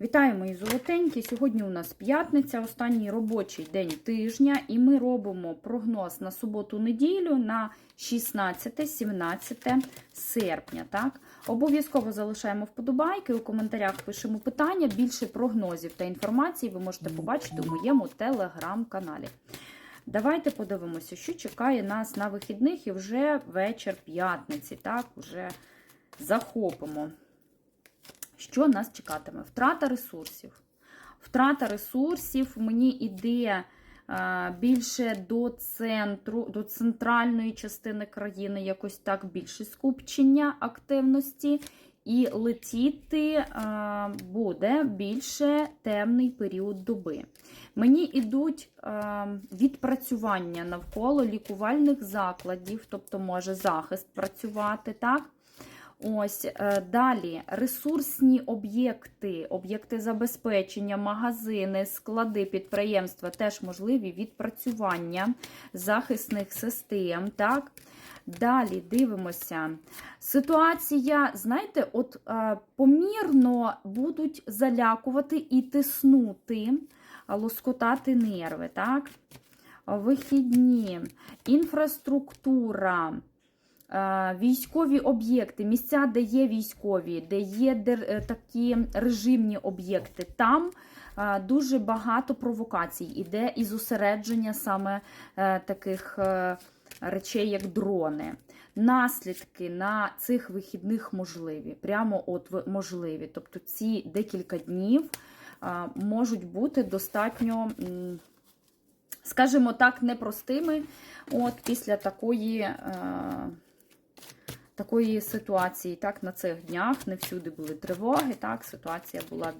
Вітаю, мої золотенькі! Сьогодні у нас п'ятниця, останній робочий день тижня, і ми робимо прогноз на суботу-неділю на 16-17 серпня. Так? Обов'язково залишаємо вподобайки, у коментарях пишемо питання. Більше прогнозів та інформації ви можете побачити у моєму телеграм-каналі. Давайте подивимося, що чекає нас на вихідних і вже вечір п'ятниці. Так, вже захопимо. Що нас чекатиме? Втрата ресурсів. Втрата ресурсів мені йде а, більше до центру, до центральної частини країни, якось так більше скупчення активності. І летіти а, буде більше темний період доби. Мені йдуть а, відпрацювання навколо лікувальних закладів, тобто може захист працювати, так? Ось е, далі ресурсні об'єкти, об'єкти забезпечення, магазини, склади, підприємства теж можливі відпрацювання захисних систем. Так? Далі дивимося. Ситуація, знаєте, от е, помірно будуть залякувати і тиснути, лоскотати нерви. так? Вихідні, інфраструктура. Військові об'єкти, місця, де є військові, де є такі режимні об'єкти, там дуже багато провокацій іде і зосередження саме е, таких е, речей, як дрони. Наслідки на цих вихідних можливі, прямо от можливі. Тобто ці декілька днів можуть бути достатньо, скажімо так, непростими от після такої. Е, такої ситуації, так, на цих днях не всюди були тривоги, так, ситуація була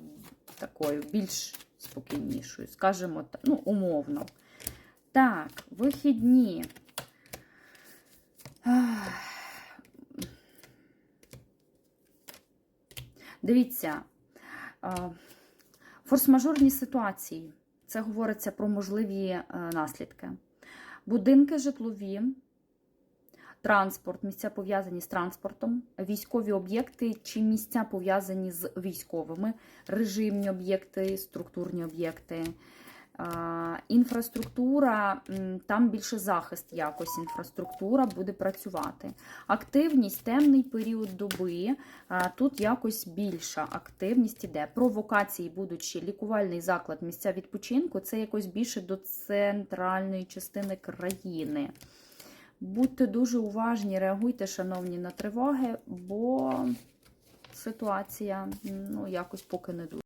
такою більш спокійнішою, скажімо, ну, умовно. Так, вихідні. Дивіться, форс-мажорні ситуації. Це говориться про можливі е, наслідки. Будинки житлові транспорт, місця пов'язані з транспортом, військові об'єкти чи місця пов'язані з військовими, режимні об'єкти, структурні об'єкти. Інфраструктура, там більше захист якось інфраструктура буде працювати. Активність, темний період доби, тут якось більша активність іде. Провокації будуть ще лікувальний заклад, місця відпочинку це якось більше до центральної частини країни. Будьте дуже уважні, реагуйте, шановні, на тривоги, бо ситуація ну, якось поки не дуже.